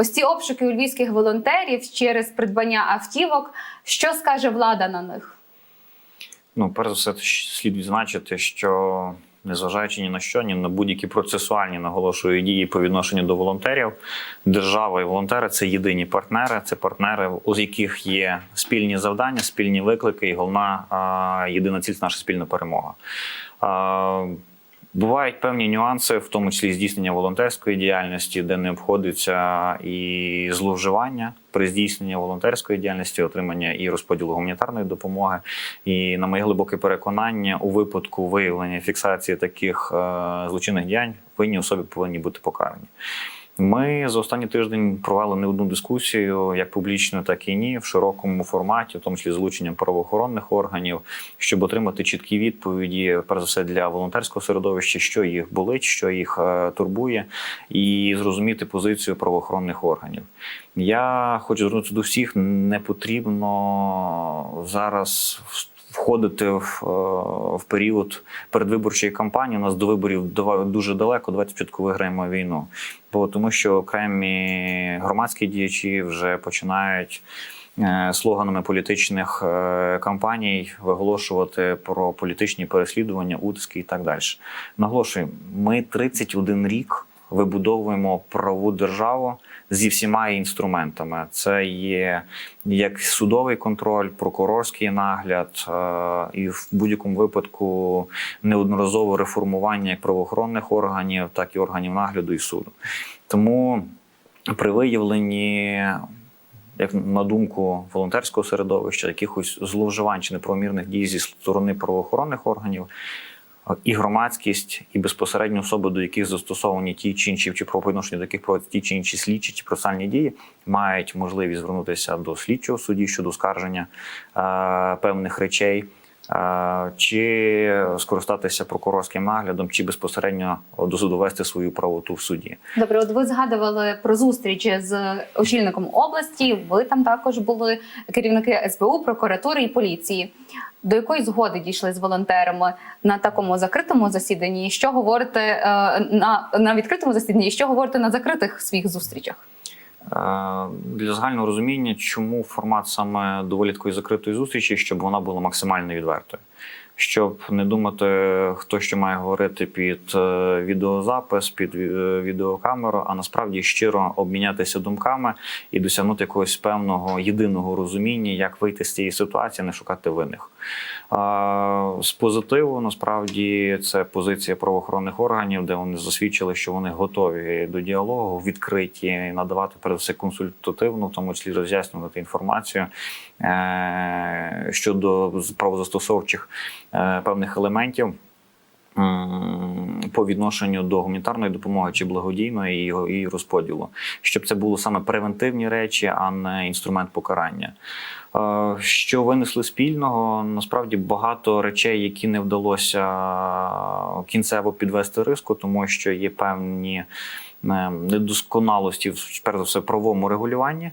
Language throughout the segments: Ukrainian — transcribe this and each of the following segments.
Ось ці обшуки у львівських волонтерів через придбання автівок. Що скаже влада на них? Ну, перш за все, слід відзначити, що незважаючи ні на що, ні на будь-які процесуальні наголошую дії по відношенню до волонтерів, держава і волонтери це єдині партнери. Це партнери, у яких є спільні завдання, спільні виклики, і головна єдина ціль це наша спільна перемога. Бувають певні нюанси, в тому числі здійснення волонтерської діяльності, де не обходиться і зловживання при здійсненні волонтерської діяльності, отримання і розподілу гуманітарної допомоги. І на моє глибоке переконання, у випадку виявлення фіксації таких е, злочинних діянь винні особи повинні бути покарані. Ми за останній тиждень провели не одну дискусію, як публічно, так і ні, в широкому форматі, в тому числі залученням правоохоронних органів, щоб отримати чіткі відповіді, перш за все для волонтерського середовища, що їх болить, що їх е, турбує, і зрозуміти позицію правоохоронних органів. Я хочу звернутися до всіх, не потрібно зараз входити в, е, в період передвиборчої кампанії. У нас до виборів дуже далеко. Давайте спочатку виграємо війну. Бо тому, що окремі громадські діячі вже починають. е, Слоганами політичних е, кампаній виголошувати про політичні переслідування, утиски і так далі. Наголошую, ми 31 рік вибудовуємо правову державу зі всіма інструментами. Це є як судовий контроль, прокурорський нагляд, е, і в будь-якому випадку неодноразове реформування як правоохоронних органів, так і органів нагляду і суду. Тому при виявленні. Як на думку волонтерського середовища, якихось зловживань чи неправомірних дій зі сторони правоохоронних органів, і громадськість, і безпосередньо особи, до яких застосовані ті чи інші чи правопорушення, до яких проводять ті чи інші слідчі чи процесуальні дії, мають можливість звернутися до слідчого судді щодо оскарження е, певних речей. Чи скористатися прокурорським наглядом, чи безпосередньо довести свою правоту в суді. Добре, от ви згадували про зустріч з очільником області. Ви там також були керівники СБУ, прокуратури і поліції. До якої згоди дійшли з волонтерами на такому закритому засіданні? Що говорите е, на, на відкритому засіданні? Що говорите на закритих своїх зустрічах? Е, Для загального розуміння, чому формат саме доволі такої закритої зустрічі, щоб вона була максимально відвертою. Щоб не думати, хто що має говорити під е, відеозапис, під е, відеокамеру, а насправді щиро обмінятися думками і досягнути якогось певного єдиного розуміння, як вийти з цієї ситуації, не шукати винних. З позитиву насправді це позиція правоохоронних органів, де вони засвідчили, що вони готові до діалогу, відкриті надавати перед все консультативну, в тому числі роз'яснювати інформацію е, щодо правозастосовчих певних елементів. По відношенню до гуманітарної допомоги чи благодійної і його і розподілу, щоб це було саме превентивні речі, а не інструмент покарання. Е, Що винесли спільного? Насправді багато речей, які не вдалося кінцево підвести риску, тому що є певні е, недосконалості в перш за все правовому регулюванні.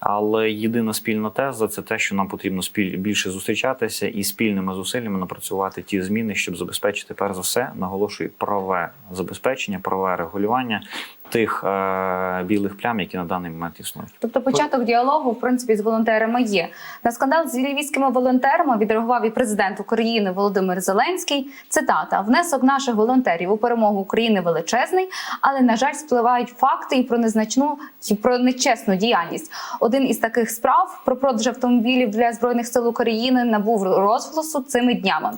Але єдина спільна теза це те, що нам потрібно спіль більше зустрічатися і спільними зусиллями напрацювати ті зміни, щоб забезпечити перш за все, наголошую, праве забезпечення, праве регулювання тих е, білих плям, які на даний момент існують. Тобто початок діалогу, в принципі, з волонтерами є. На скандал з львівськими волонтерами відреагував і президент України Володимир Зеленський. Цитата: внесок наших волонтерів у перемогу України величезний, але на жаль, спливають факти і про незначну і про нечесну діяльність. Один із таких справ про продаж автомобілів для збройних сил України набув розголосу цими днями.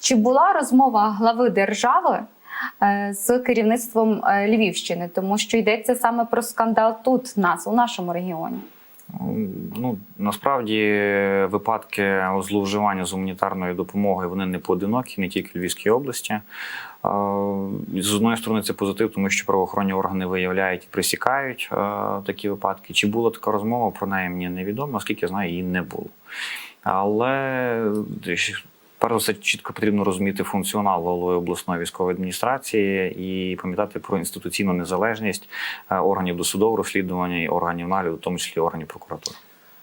Чи була розмова глави держави? Е, З керівництвом е, Львівщини, тому що йдеться саме про скандал тут, нас у нашому регіоні. Ну насправді випадки зловживання з гуманітарною допомогою вони не поодинокі, не тільки в Львівській області. Е, З одної сторони, це позитив, тому що правоохоронні органи виявляють і присікають такі випадки. Чи була така розмова про неї мені невідомо, оскільки я знаю, її не було. Але перш за все чітко потрібно розуміти функціонал голови обласної військової адміністрації і пам'ятати про інституційну незалежність е, органів досудового розслідування і органів нагляду, в тому числі органів прокуратури.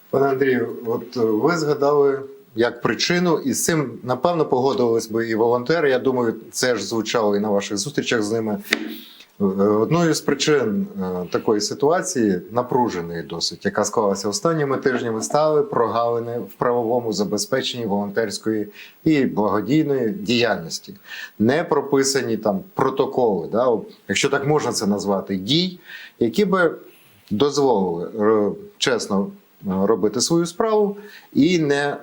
Пане Андрію, от е, ви згадали як причину, і з цим напевно погодились би і волонтери. Я думаю, це ж звучало і на ваших зустрічах з ними. Е, Одною з причин е, такої ситуації, напруженої досить, яка склалася останніми тижнями, стали прогалини в правовому забезпеченні волонтерської і благодійної діяльності. Не прописані там протоколи, да, якщо так можна це назвати, дій, які би дозволили е, чесно робити свою справу і не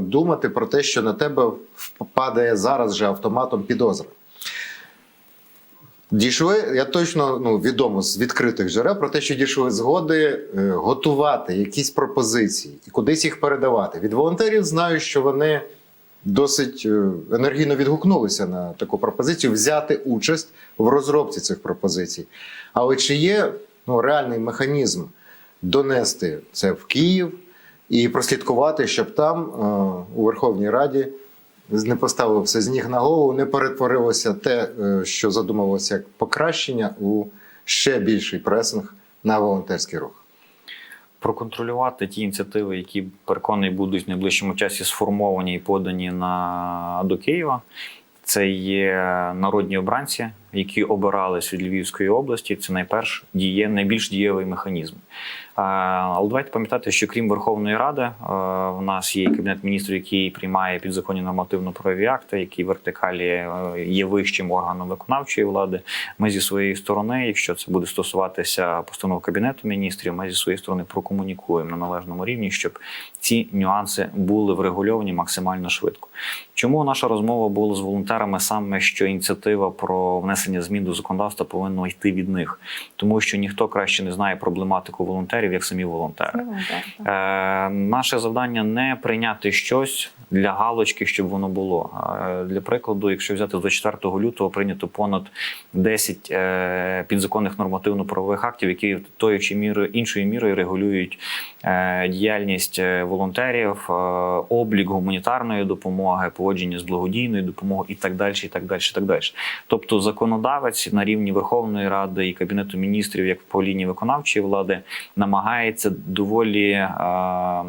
думати про те, що на тебе впадає зараз же автоматом підозра. Дійшли, я точно ну, відомо з відкритих джерел про те, що дійшли згоди е, готувати якісь пропозиції і кудись їх передавати. Від волонтерів знаю, що вони досить е, енергійно відгукнулися на таку пропозицію взяти участь в розробці цих пропозицій. Але чи є ну, реальний механізм донести це в Київ і прослідкувати, щоб там е, у Верховній Раді не поставився з ніг на голову, не перетворилося те, е, що задумувалося як покращення, у ще більший пресинг на волонтерський рух. проконтролювати ті ініціативи, які переконаний будуть в найближчому часі сформовані і подані на до Києва. Це є народні обранці, які обирались від Львівської області. Це найперш діє найбільш дієвий механізм. Але давайте пам'ятати, що крім Верховної Ради, е, в нас є кабінет міністрів, який приймає підзаконні нормативно-правові акти, які вертикалі е, є вищим органом виконавчої влади. Ми зі своєї сторони, якщо це буде стосуватися постанов кабінету міністрів, ми зі своєї сторони прокомунікуємо на належному рівні, щоб ці нюанси були врегульовані максимально швидко. Чому наша розмова була з волонтерами саме що ініціатива про внесення змін до законодавства повинна йти від них, тому що ніхто краще не знає проблематику волонтерів, як самі волонтери. Е, наше завдання не прийняти щось для галочки, щоб воно було. Е, для прикладу, якщо взяти з 24 лютого, прийнято понад 10 е, підзаконних нормативно-правових актів, які тою чи мірою іншою мірою регулюють е, діяльність е, волонтерів, е, облік гуманітарної допомоги, поводження з благодійною допомогою і так далі. І так далі, і так далі. Тобто, законодавець на рівні Верховної Ради і Кабінету міністрів, як по лінії виконавчої влади, намагається доволі е,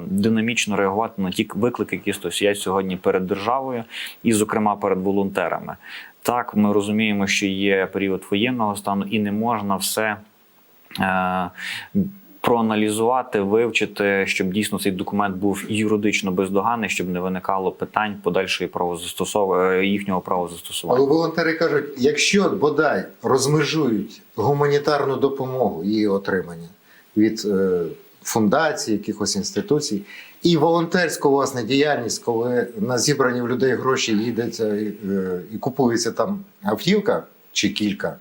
динамічно реагувати на ті виклики, які стоять сьогодні перед державою, і, зокрема, перед волонтерами. Так, ми розуміємо, що є період воєнного стану, і не можна все. Е, Проаналізувати, вивчити, щоб дійсно цей документ був юридично бездоганний, щоб не виникало питань подальшої правозастосов... їхнього правозастосування. Але волонтери кажуть, якщо бодай розмежують гуманітарну допомогу її отримання від е, фундацій, якихось інституцій, і волонтерську власне діяльність, коли на зібрані в людей гроші їдеться і, е, і купується там автівка чи кілька.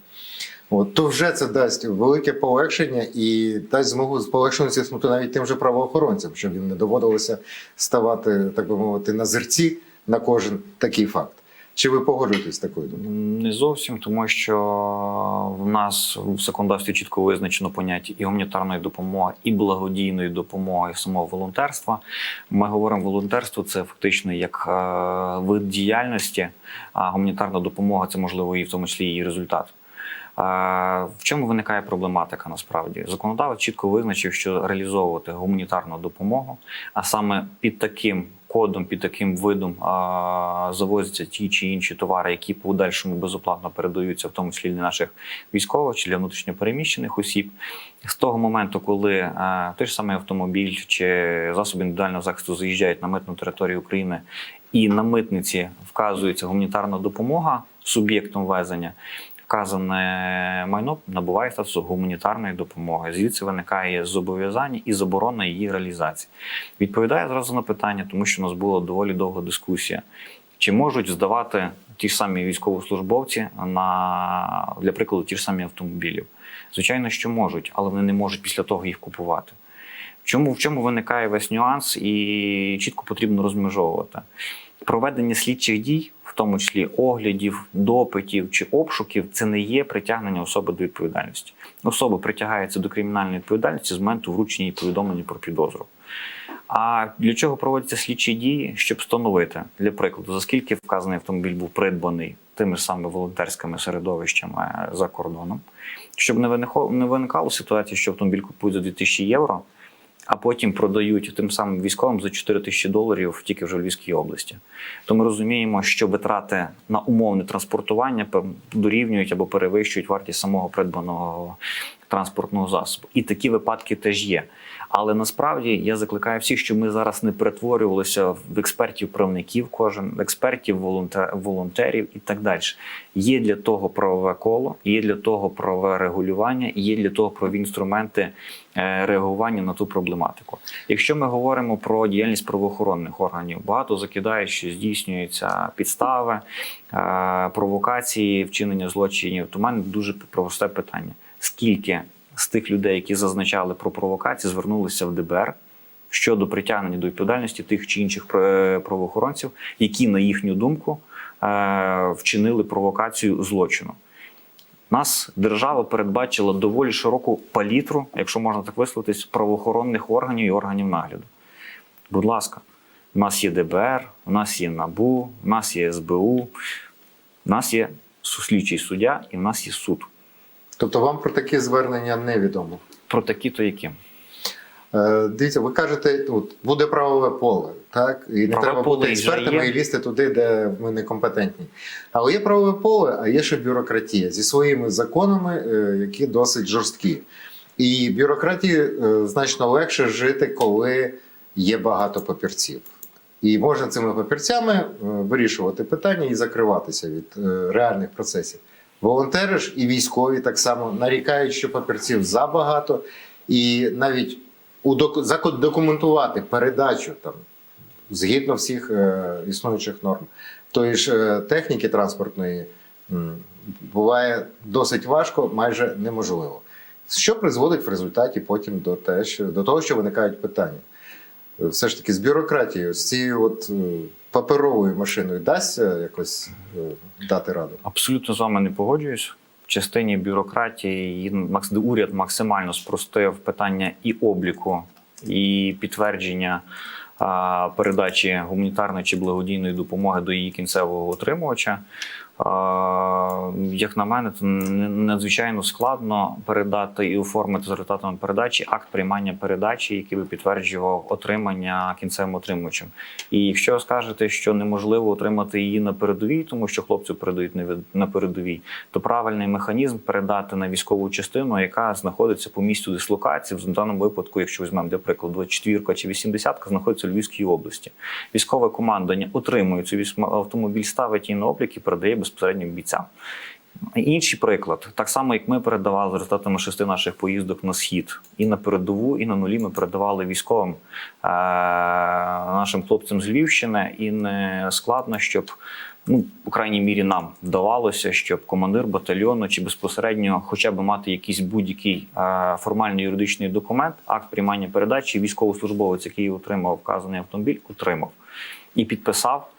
От, то вже це дасть велике полегшення і дасть змогу полегшено зіснути навіть тим же правоохоронцям, щоб їм не доводилося ставати, так би мовити, на зерці на кожен такий факт. Чи ви погоджуєтесь з такою думкою? Не зовсім, тому що в нас в законодавстві чітко визначено поняття і гуманітарної допомоги, і благодійної допомоги, і самого волонтерства. Ми говоримо, волонтерство це фактично як е, вид діяльності, а гуманітарна допомога це можливо і в тому числі її результат. Е, В чому виникає проблематика насправді? Законодавець чітко визначив, що реалізовувати гуманітарну допомогу, а саме під таким кодом, під таким видом завозяться ті чи інші товари, які по подальшому безоплатно передаються, в тому числі для наших військових чи для внутрішньопереміщених осіб. З того моменту, коли а, той ж самий автомобіль чи засоби індивідуального захисту заїжджають на митну територію України, і на митниці вказується гуманітарна допомога суб'єктом везення. Вказане майно набуває статусу гуманітарної допомоги. Звідси виникає зобов'язання і заборона її реалізації. Відповідає зразу на питання, тому що у нас була доволі довга дискусія. Чи можуть здавати ті ж самі військовослужбовці на для прикладу ті ж самі автомобілів? Звичайно, що можуть, але вони не можуть після того їх купувати. В чому, в чому виникає весь нюанс, і чітко потрібно розмежовувати проведення слідчих дій, в тому числі оглядів, допитів чи обшуків, це не є притягнення особи до відповідальності. Особа притягається до кримінальної відповідальності з моменту вручення їй повідомлення про підозру. А для чого проводяться слідчі дії? Щоб встановити, для прикладу, за скільки вказаний автомобіль був придбаний тими ж самими волонтерськими середовищами за кордоном, щоб не виникало ситуації, що автомобіль купують за 2000 євро. А потім продають тим самим військовим за 4 тисячі доларів тільки вже в Львівській області. То ми розуміємо, що витрати на умовне транспортування дорівнюють або перевищують вартість самого придбаного транспортного засобу. І такі випадки теж є. Але насправді я закликаю всіх, щоб ми зараз не перетворювалися в експертів-правників, кожен експертів, волонтерів і так далі. Є для того правове коло, є для того правове регулювання, є для того правові інструменти е, реагування на ту проблематику. Якщо ми говоримо про діяльність правоохоронних органів, багато закидають, що здійснюються підстави, е, провокації, вчинення злочинів. То в мене дуже просте питання: скільки з тих людей, які зазначали про провокації, звернулися в ДБР щодо притягнення до відповідальності тих чи інших правоохоронців, які, на їхню думку, е, вчинили провокацію злочину. Нас держава передбачила доволі широку палітру, якщо можна так висловитись, правоохоронних органів і органів нагляду. Будь ласка, у нас є ДБР, у нас є НАБУ, у нас є СБУ, у нас є слідчий суддя і в нас є суд. Тобто вам про такі звернення невідомо. Про такі то які. Е, Дивіться, ви кажете, тут буде правове поле, так? І не Правове треба бути експертами і лізти туди, де ми некомпетентні. Але є правове поле, а є ще бюрократія зі своїми законами, е, які досить жорсткі. І бюрократії е, значно легше жити, коли є багато папірців. І можна цими папірцями е, вирішувати питання і закриватися від е, реальних процесів. Волонтери ж і військові так само нарікають, що папірців забагато, і навіть задокументувати передачу там згідно всіх е, існуючих норм тої ж е, техніки транспортної м, буває досить важко, майже неможливо. Що призводить в результаті потім до, те, що, до того, що виникають питання. Е, Все ж таки з бюрократією, з цією от, е, паперовою машиною дасться якось е, дати раду. Абсолютно з вами не погоджуюсь. В частині бюрократії уряд максимально спростив питання і обліку, і підтвердження передачі гуманітарної чи благодійної допомоги до її кінцевого отримувача. Як на мене, н- надзвичайно складно передати і оформити за результатами передачі акт приймання передачі, який би підтверджував отримання кінцевим отримувачем. І якщо скажете, що неможливо отримати її на передовій, тому що хлопців передають не від- на передовій, то правильний механізм передати на військову частину, яка знаходиться по місцю дислокації. В даному випадку, якщо візьмемо для прикладу 24 чи 80 знаходиться у Львівській області. Військове командування отримує цю автомобіль, ставить її на облік і передає безпосередньо бійцям. Інший приклад, так само як ми передавали за результатами шести наших поїздок на схід і на передову, і на нулі ми передавали військовим е- нашим хлопцям з Львівщини, і не складно, щоб ну, по крайній мірі нам вдавалося, щоб командир батальйону чи безпосередньо хоча б мати якийсь будь-який е- формальний юридичний документ, акт приймання передачі, військовослужбовець, який отримав вказаний автомобіль, отримав і підписав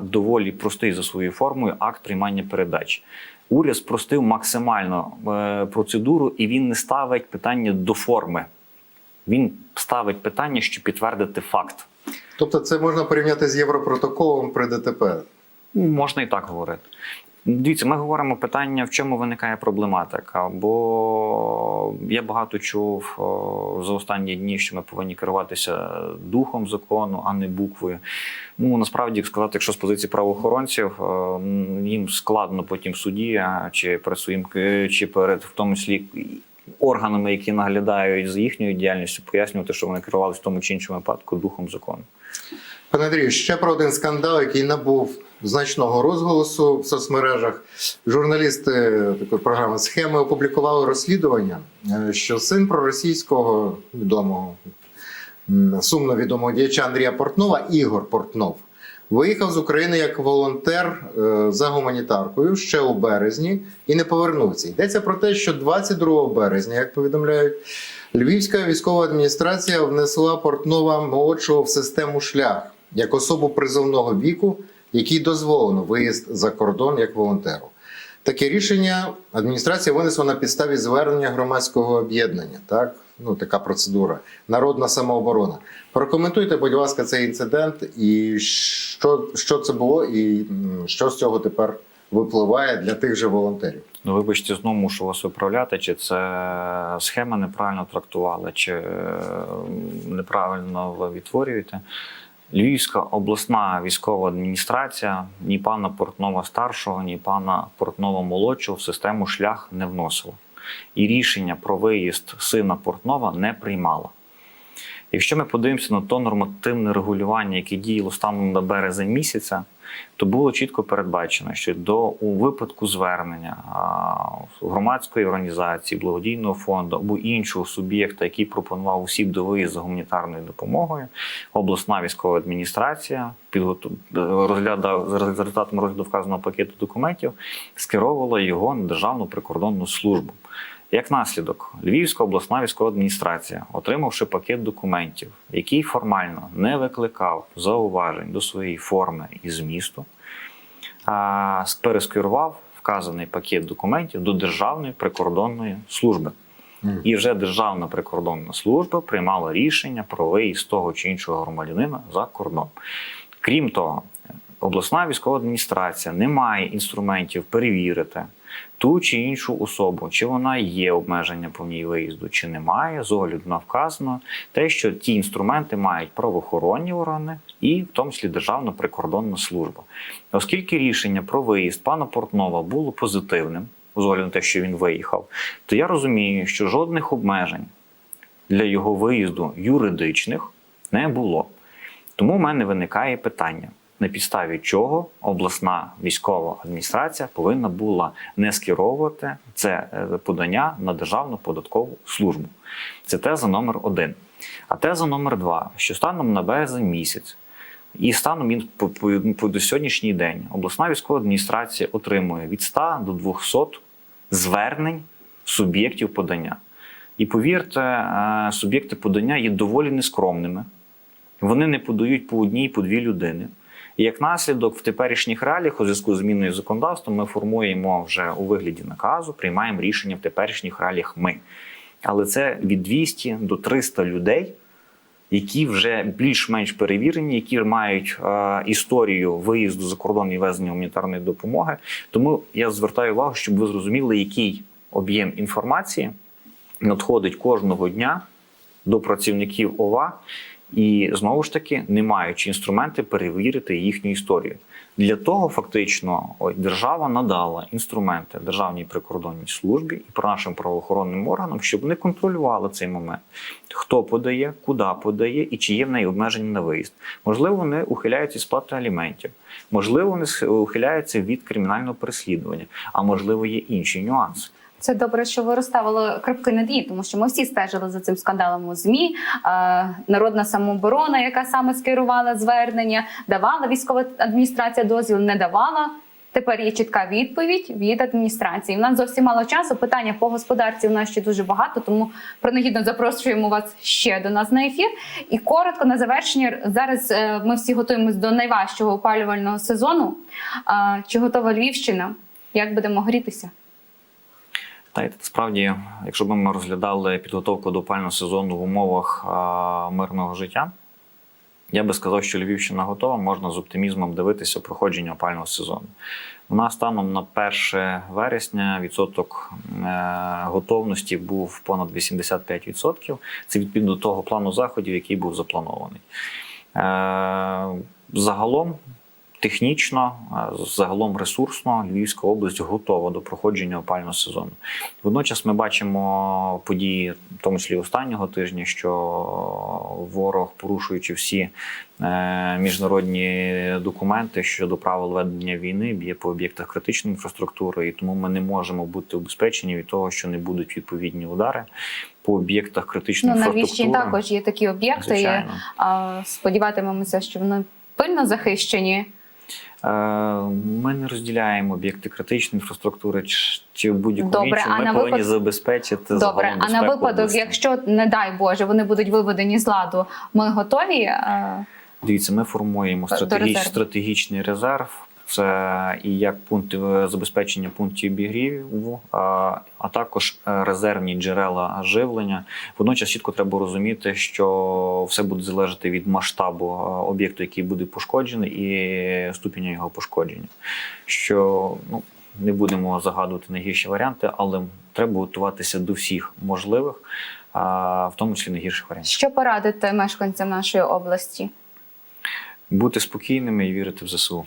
доволі простий за своєю формою акт приймання передач. Уряд спростив максимально е, процедуру, і він не ставить питання до форми. Він ставить питання, щоб підтвердити факт. Тобто, це можна порівняти з Європротоколом при ДТП. Ну, Можна і так говорити. Дивіться, ми говоримо питання, в чому виникає проблематика. Бо я багато чув за останні дні, що ми повинні керуватися духом закону, а не буквою. Ну насправді сказати, якщо з позиції правоохоронців їм складно потім в суді чи перед своїм е, чи перед в тому числі органами, які наглядають за їхньою діяльністю, пояснювати, що вони керувалися в тому чи іншому випадку духом закону. Пане Андрію, ще про один скандал, який набув значного розголосу в соцмережах. Журналісти такої програми схеми опублікували розслідування, е, що син проросійського відомого сумно відомого діяча Андрія Портнова Ігор Портнов виїхав з України як волонтер е, за гуманітаркою ще у березні і не повернувся. Йдеться про те, що 22 березня, як повідомляють, Львівська військова адміністрація внесла Портнова молодшого в систему шлях як особу призовного віку, якій дозволено виїзд за кордон як волонтеру. Таке рішення адміністрація винесла на підставі звернення громадського об'єднання. Так, ну така процедура. Народна самооборона. Прокоментуйте, будь ласка, цей інцидент і що, що це було, і що з цього тепер випливає для тих же волонтерів. Ну, вибачте, знову мушу вас виправляти, чи це схема неправильно трактувала, чи е, неправильно ви відтворюєте. Львівська обласна військова адміністрація ні пана Портнова старшого, ні пана Портнова молодшого в систему шлях не вносила. І рішення про виїзд сина Портнова не приймала. Якщо ми подивимося на то нормативне регулювання, яке діяло станом на березень місяця, то було чітко передбачено, що до у випадку звернення громадської організації, благодійного фонду або іншого суб'єкта, який пропонував усім до виїзду гуманітарною допомогою, обласна військова адміністрація підготу... розглядав за результатом розгляду вказаного пакету документів, скеровувала його на державну прикордонну службу. Як наслідок, Львівська обласна військова адміністрація, отримавши пакет документів, який формально не викликав зауважень до своєї форми і змісту, перескерував вказаний пакет документів до Державної прикордонної служби. І вже Державна прикордонна служба приймала рішення про виїзд того чи іншого громадянина за кордон. Крім того, обласна військова адміністрація не має інструментів перевірити ту чи іншу особу, чи вона є обмеження по ній виїзду, чи немає, з огляду на вказано те, що ті інструменти мають правоохоронні органи і в тому числі Державна прикордонна служба. Оскільки рішення про виїзд пана Портнова було позитивним, з огляду на те, що він виїхав, то я розумію, що жодних обмежень для його виїзду юридичних не було. Тому в мене виникає питання. На підставі чого обласна військова адміністрація повинна була не скеровувати це е, подання на Державну податкову службу. Це теза номер один. А теза номер два, що станом на березень місяць і станом він по, до сьогоднішній день обласна військова адміністрація отримує від 100 до 200 звернень суб'єктів подання. І повірте, е, суб'єкти подання є доволі нескромними. Вони не подають по одній, по дві людини. Як наслідок в теперішніх реаліях у зв'язку з зміною законодавства ми формуємо вже у вигляді наказу, приймаємо рішення в теперішніх реаліях ми. Але це від 200 до 300 людей, які вже більш-менш перевірені, які мають е, історію виїзду за кордон і везення гуманітарної допомоги. Тому я звертаю увагу, щоб ви зрозуміли, який об'єм інформації надходить кожного дня до працівників ОВА, і знову ж таки не маючи інструменти перевірити їхню історію. Для того фактично держава надала інструменти Державній прикордонній службі і про нашим правоохоронним органам, щоб вони контролювали цей момент, хто подає, куди подає і чи є в неї обмеження на виїзд. Можливо, вони ухиляються від сплати аліментів, можливо, вони ухиляються від кримінального переслідування, а можливо, є інші нюанси. Це добре, що ви розставили крапки над «і», тому що ми всі стежили за цим скандалом у змі. Народна самооборона, яка саме скерувала звернення, давала військова адміністрація дозвіл, не давала. Тепер є чітка відповідь від адміністрації. У нас зовсім мало часу. Питання по господарці у нас ще дуже багато, тому принагідно запрошуємо вас ще до нас на ефір. І коротко на завершення зараз е, ми всі готуємось до найважчого опалювального сезону. Чи готова Львівщина? Як будемо грітися? Знаєте, справді, якщо б ми розглядали підготовку до опального сезону в умовах мирного життя, я би сказав, що Львівщина готова, можна з оптимізмом дивитися проходження опального сезону. У нас станом на 1 вересня відсоток е, готовності був понад 85%. Це відповідно до того плану заходів, який був запланований. Е, загалом технічно, е, загалом ресурсно Львівська область готова до проходження опального сезону. Водночас ми бачимо події, в тому числі останнього тижня, що ворог, порушуючи всі е, міжнародні документи щодо правил ведення війни, б'є по об'єктах критичної інфраструктури, і тому ми не можемо бути убезпечені від того, що не будуть відповідні удари по об'єктах критичної Ну, на інфраструктури. Також є такі об'єкти. Сподіватимемося, що вони пильно захищені. Е, Ми не розділяємо об'єкти критичної інфраструктури чи- будь-яку Добре, іншу. а Ми на повинні випад- забезпечити Добре, а на випадок, області. якщо не дай Боже, вони будуть виведені з ладу, ми готові. е, Дивіться, ми формуємо стратегіч, стратегічний резерв. Це і як пункти е, забезпечення пунктів обігріву, а, а також е, резервні джерела живлення. Водночас чітко треба розуміти, що все буде залежати від масштабу е, об'єкту, який буде пошкоджений, і ступеня його пошкодження. Що ну. не будемо загадувати найгірші варіанти, але треба готуватися до всіх можливих, в тому числі найгірших варіантів. Що порадите мешканцям нашої області? Бути спокійними і вірити в ЗСУ.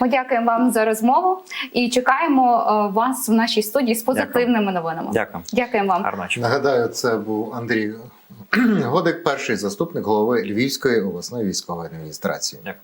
Ми дякуємо вам за розмову і чекаємо е, вас в нашій студії з позитивними новинами. Дякую. Дякуємо вам. Гарного. Нагадаю, це був Андрій Годик, перший заступник голови Львівської обласної військової адміністрації. Дякую.